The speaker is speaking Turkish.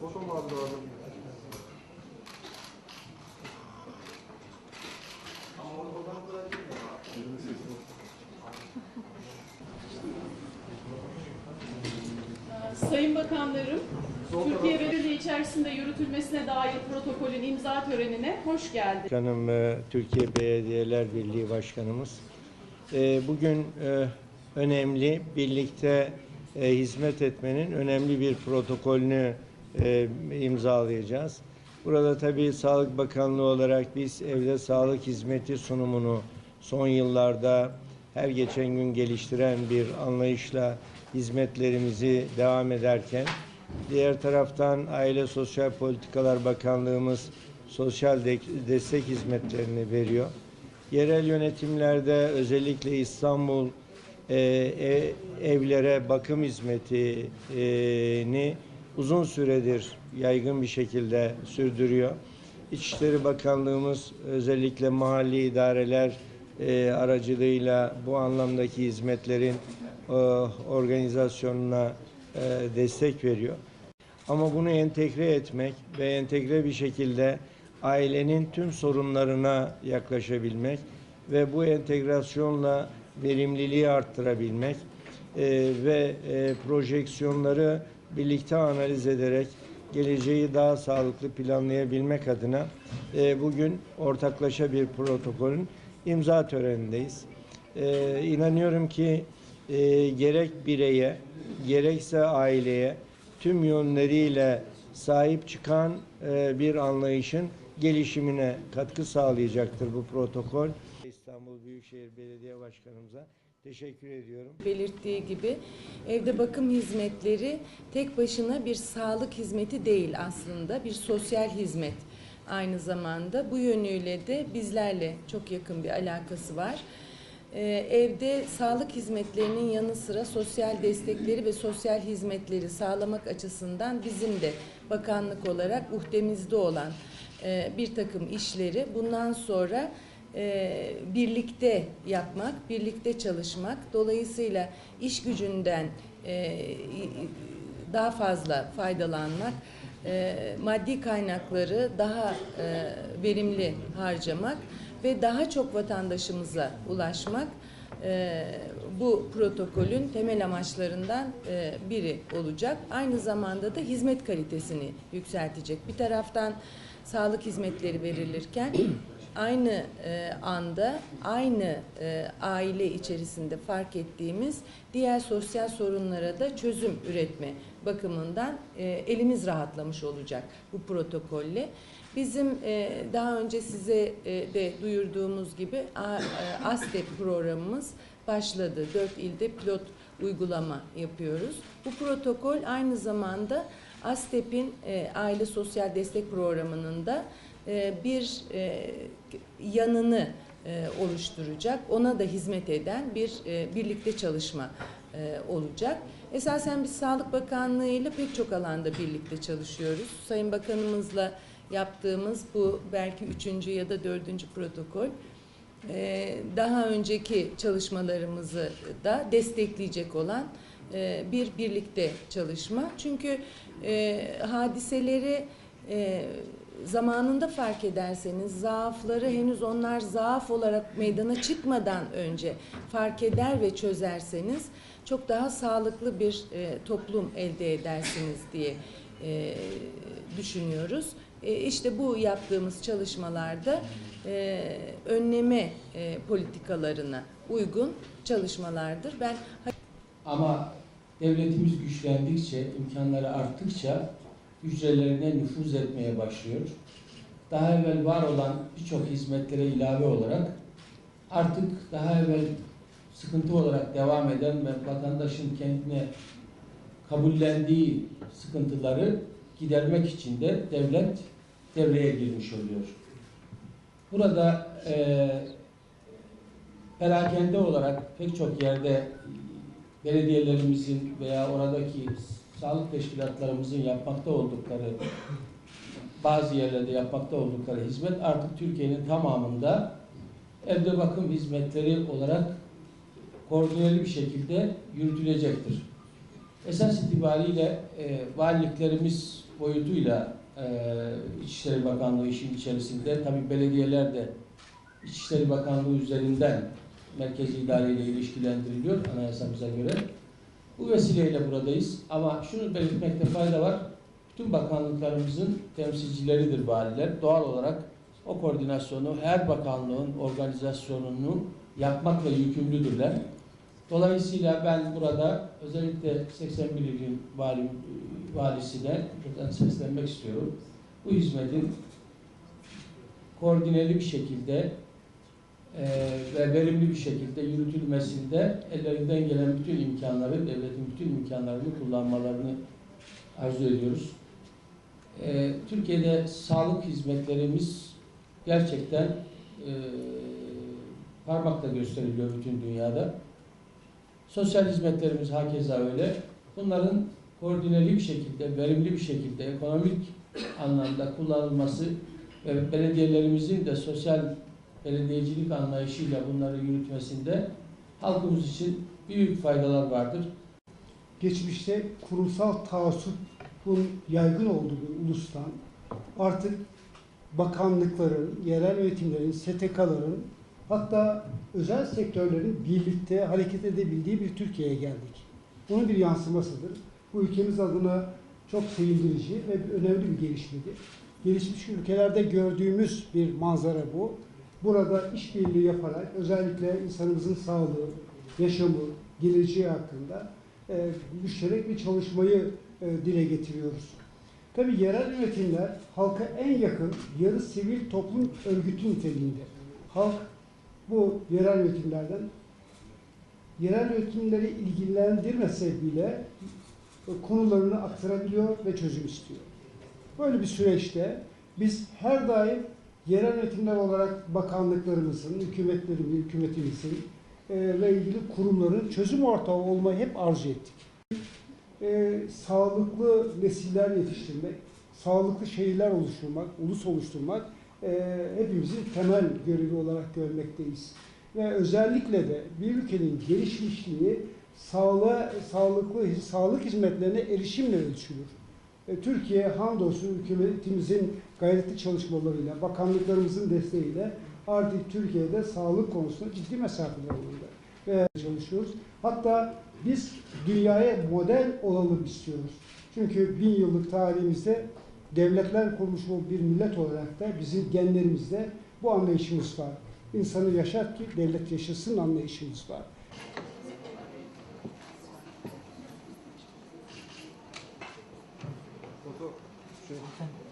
Foto mu lazım? Sayın Bakanlarım, Türkiye Belediye içerisinde yürütülmesine dair protokolün imza törenine hoş geldiniz. Ve Türkiye Belediyeler Birliği Başkanımız. Ee, Bugün e, önemli, birlikte e, hizmet etmenin önemli bir protokolünü e, imzalayacağız. Burada tabii Sağlık Bakanlığı olarak biz evde sağlık hizmeti sunumunu son yıllarda her geçen gün geliştiren bir anlayışla hizmetlerimizi devam ederken diğer taraftan Aile Sosyal Politikalar Bakanlığımız sosyal de- destek hizmetlerini veriyor. Yerel yönetimlerde özellikle İstanbul e, e, evlere bakım hizmetini uzun süredir yaygın bir şekilde sürdürüyor. İçişleri Bakanlığımız özellikle mahalli idareler e, aracılığıyla bu anlamdaki hizmetlerin e, organizasyonuna e, destek veriyor. Ama bunu entegre etmek ve entegre bir şekilde ailenin tüm sorunlarına yaklaşabilmek ve bu entegrasyonla verimliliği arttırabilmek e, ve e, projeksiyonları birlikte analiz ederek geleceği daha sağlıklı planlayabilmek adına e, bugün ortaklaşa bir protokolün imza törenindeyiz. E, inanıyorum ki e, gerek bireye gerekse aileye tüm yönleriyle sahip çıkan e, bir anlayışın gelişimine katkı sağlayacaktır bu protokol. İstanbul Büyükşehir Belediye Başkanımıza teşekkür ediyorum. belirttiği gibi evde bakım hizmetleri tek başına bir sağlık hizmeti değil aslında bir sosyal hizmet aynı zamanda bu yönüyle de bizlerle çok yakın bir alakası var. Ee, evde sağlık hizmetlerinin yanı sıra sosyal destekleri ve sosyal hizmetleri sağlamak açısından bizim de bakanlık olarak uhdemizde olan e, bir takım işleri bundan sonra e, birlikte yapmak, birlikte çalışmak, dolayısıyla iş gücünden e, daha fazla faydalanmak, e, maddi kaynakları daha e, verimli harcamak ve daha çok vatandaşımıza ulaşmak e, bu protokolün temel amaçlarından e, biri olacak. Aynı zamanda da hizmet kalitesini yükseltecek. Bir taraftan sağlık hizmetleri verilirken aynı e, anda aynı e, aile içerisinde fark ettiğimiz diğer sosyal sorunlara da çözüm üretme bakımından e, elimiz rahatlamış olacak bu protokolle. Bizim e, daha önce size e, de duyurduğumuz gibi A- e, ASTEP programımız başladı. Dört ilde pilot uygulama yapıyoruz. Bu protokol aynı zamanda ASTEP'in e, Aile Sosyal Destek Programı'nın da e, bir e, yanını e, oluşturacak, ona da hizmet eden bir e, birlikte çalışma e, olacak. Esasen biz Sağlık Bakanlığı ile pek çok alanda birlikte çalışıyoruz. Sayın Bakanımızla yaptığımız bu belki üçüncü ya da dördüncü protokol e, daha önceki çalışmalarımızı da destekleyecek olan e, bir birlikte çalışma. Çünkü e, hadiseleri zamanında fark ederseniz zaafları henüz onlar zaaf olarak meydana çıkmadan önce fark eder ve çözerseniz çok daha sağlıklı bir e, toplum elde edersiniz diye e, düşünüyoruz. E, işte bu yaptığımız çalışmalarda e, önleme e, politikalarına uygun çalışmalardır. Ben Ama devletimiz güçlendikçe, imkanları arttıkça hücrelerine nüfuz etmeye başlıyor. Daha evvel var olan birçok hizmetlere ilave olarak artık daha evvel sıkıntı olarak devam eden ve vatandaşın kendine kabullendiği sıkıntıları gidermek için de devlet devreye girmiş oluyor. Burada eee perakende olarak pek çok yerde belediyelerimizin veya oradaki sağlık teşkilatlarımızın yapmakta oldukları bazı yerlerde yapmakta oldukları hizmet artık Türkiye'nin tamamında evde bakım hizmetleri olarak koordineli bir şekilde yürütülecektir. Esas itibariyle e, valiliklerimiz boyutuyla e, İçişleri Bakanlığı işin içerisinde, tabi belediyeler de İçişleri Bakanlığı üzerinden merkezi idare ile ilişkilendiriliyor anayasamıza göre. Bu vesileyle buradayız ama şunu belirtmekte fayda var. Bütün bakanlıklarımızın temsilcileridir valiler. Doğal olarak o koordinasyonu her bakanlığın organizasyonunu yapmakla yükümlüdürler. Dolayısıyla ben burada özellikle 81 ilin vali, valisine buradan seslenmek istiyorum. Bu hizmetin koordineli bir şekilde ve verimli bir şekilde yürütülmesinde ellerinden gelen bütün imkanları, devletin bütün imkanlarını kullanmalarını arzu ediyoruz. Eee, Türkiye'de sağlık hizmetlerimiz gerçekten eee parmakla gösteriliyor bütün dünyada. Sosyal hizmetlerimiz hakeza öyle. Bunların koordineli bir şekilde, verimli bir şekilde, ekonomik anlamda kullanılması ve belediyelerimizin de sosyal belediyecilik anlayışıyla bunları yürütmesinde halkımız için büyük faydalar vardır. geçmişte kurumsal taassupun yaygın olduğu bir ulustan artık bakanlıkların, yerel yönetimlerin, STK'ların hatta özel sektörlerin birlikte hareket edebildiği bir Türkiye'ye geldik. Bunun bir yansımasıdır. Bu ülkemiz adına çok sevindirici ve önemli bir gelişmedir. Gelişmiş ülkelerde gördüğümüz bir manzara bu. Burada işbirliği yaparak özellikle insanımızın sağlığı, yaşamı, geleceği hakkında e, müşterek bir çalışmayı e, dile getiriyoruz. Tabi yerel yönetimler halka en yakın yarı sivil toplum örgütü niteliğinde. Halk bu yerel yönetimlerden yerel yönetimleri ilgilendirmese bile e, konularını aktarabiliyor ve çözüm istiyor. Böyle bir süreçte biz her daim yerel yönetimler olarak bakanlıklarımızın, hükümetlerimizin, hükümetimizin e, ve ilgili kurumların çözüm ortağı olmayı hep arzu ettik. E, sağlıklı nesiller yetiştirmek, sağlıklı şehirler oluşturmak, ulus oluşturmak e, hepimizin temel görevi olarak görmekteyiz. Ve özellikle de bir ülkenin gelişmişliği sağlığa, sağlıklı sağlık hizmetlerine erişimle ölçülür. E, Türkiye hamdolsun hükümetimizin gayretli çalışmalarıyla, bakanlıklarımızın desteğiyle artık Türkiye'de sağlık konusunda ciddi mesafeler alındı ve çalışıyoruz. Hatta biz dünyaya model olalım istiyoruz. Çünkü bin yıllık tarihimizde devletler kurmuş bir millet olarak da bizim genlerimizde bu anlayışımız var. İnsanı yaşat ki devlet yaşasın anlayışımız var. すいません。